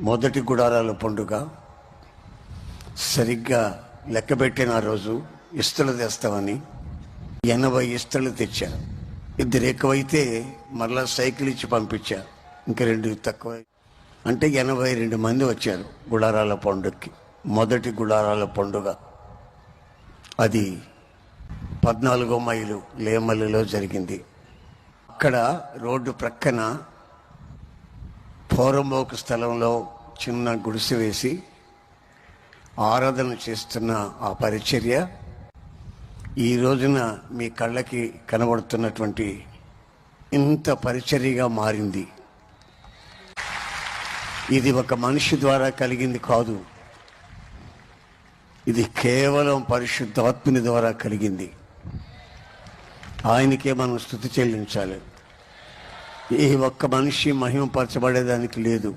మొదటి గుడారాల పండుగ. సరిగ్గా లెక్క పెట్టిన ఆ రోజు ఇస్తలు తెస్తామని ఎనభై ఇస్తలు తెచ్చా. ఇద్దరు ఎక్కువైతే మరలా సైకిల్ ఇచ్చి పంపించా. ఇంక రెండు తక్కువ. అంటే ఎనభై రెండు మంది వచ్చారు గుడారాల పండుగకి. మొదటి గుడారాల పండుగ. అది పద్నాలుగో మైలు లేమల్లిలో జరిగింది. అక్కడ రోడ్డు ప్రక్కన పోరంబోకు స్థలంలో చిన్న గుడిసె వేసి ఆరాధన చేస్తున్న ఆ పరిచర్య ఈ రోజున మీ కళ్ళకి కనబడుతున్నటువంటి ఇంత పరిచర్యగా మారింది. ఇది ఒక మనిషి ద్వారా కలిగింది కాదు. ఇది కేవలం పరిశుద్ధాత్ముని ద్వారా కలిగింది. ఆయనకే మనం స్థుతి చెల్లించాలి. ఏ ఒక్క మనిషి మహిమపరచబడేదానికి లేదు.